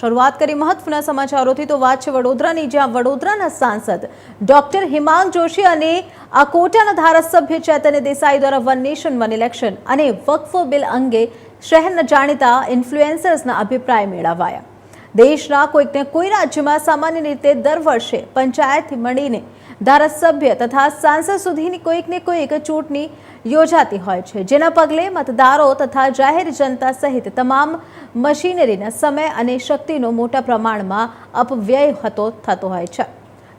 શરૂઆત કરી મહત્વના સમાચારોથી તો વાત છે વડોદરાની, જ્યાં વડોદરાના સાંસદ ડોક્ટર હિમાંગ જોશી અને અકોટાના ધારાસભ્ય ચેતન્ય દેસાઈ દ્વારા વન નેશન, વન ઇલેક્શન અને વકફ બિલ અંગે શહેરના જાણીતા ઇન્ફ્લુએન્સર્સના અભિપ્રાય મેળવાયા. દેશના કોઈક ને કોઈ રાજ્યમાં સામાન્ય રીતે દર વર્ષે પંચાયતથી મળીને ધારાસભ્ય તથા સાંસદ સુધીની કોઈકને કોઈક ચૂંટણી યોજાતી હોય છે. જેના પગલે મતદારો તથા જાહેર જનતા સહિત તમામ મશીનરીના સમય અને શક્તિનો મોટા પ્રમાણમાં અપવ્યય હતો, થતો હોય છે.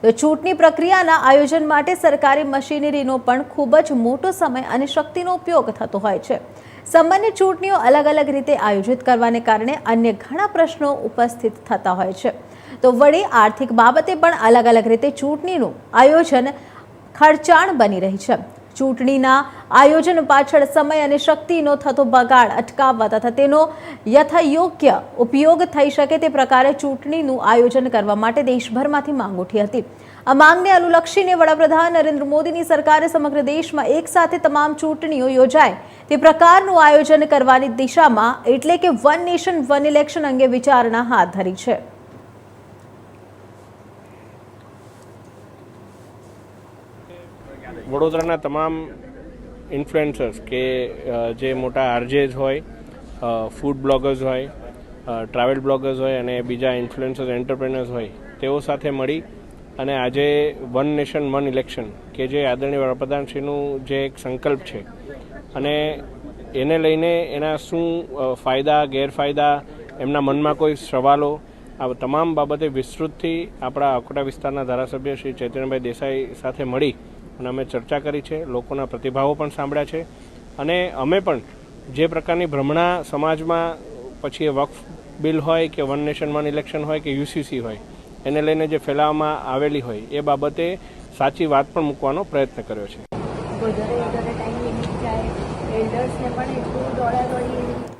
તો ચૂંટણી પ્રક્રિયાના આયોજન માટે સરકારી મશીનરીનો પણ ખૂબ જ મોટો સમય અને શક્તિનો ઉપયોગ થતો હોય છે. સામાન્ય ચૂંટણીઓ અલગ અલગ રીતે આયોજિત કરવાને કારણે અન્ય ઘણા પ્રશ્નો ઉપસ્થિત થતા હોય છે. તો વળી આર્થિક બાબતે પણ અલગ અલગ રીતે ચૂંટણીનું આયોજન ખર્ચાણ બની રહી છે. ચૂંટણીના આયોજન પાછળ સમય અને શક્તિનો થતો બગાડ અટકાવવા તથા તેનો યથાયોગ્ય ઉપયોગ થઈ શકે તે પ્રકારે ચૂંટણીનું આયોજન કરવા માટે દેશભરમાંથી માંગ ઉઠી હતી. આ માંગને અનુલક્ષીને વડાપ્રધાન નરેન્દ્ર મોદીની સરકારે સમગ્ર દેશમાં એક સાથે તમામ ચૂંટણીઓ યોજાય તે પ્રકારનું આયોજન કરવાની દિશામાં એટલે કે વન નેશન વન ઇલેક્શન અંગે વિચારણા હાથ ધરી છે. વડોદરાના તમામ ઇન્ફ્લુએન્સર્સ કે જે મોટા આરજેઝ હોય ફૂડ બ્લોગર્સ હોય ટ્રાવેલ બ્લોગર્સ હોય અને બીજા ઇન્ફ્લુએન્સર્સ એન્ટરપ્રેનર્સ હોય, તેઓ સાથે મળી અને આજે વન નેશન વન ઇલેક્શન કે જે આદરણીય વડાપ્રધાનશ્રીનું જે એક સંકલ્પ છે અને એને લઈને એના શું ફાયદા, ગેરફાયદા, એમના મનમાં કોઈ સવાલો, આ તમામ બાબતે વિસ્તૃતથી આપણા અકોટા વિસ્તારના ધારાસભ્ય શ્રી ચૈતન્યભાઈ દેસાઈ સાથે મળી અને અમે ચર્ચા કરી છે, લોકોના પ્રતિભાવો પણ સાંભળ્યા છે. અને અમે પણ જે પ્રકારની ભ્રમણા સમાજમાં પછી એ વક્ફ બિલ હોય કે વન નેશન વન ઇલેક્શન હોય કે યુસીસી હોય, એને લઈને જે ફેલાવવામાં આવેલી હોય, એ બાબતે સાચી વાત પણ મૂકવાનો પ્રયત્ન કર્યો છે.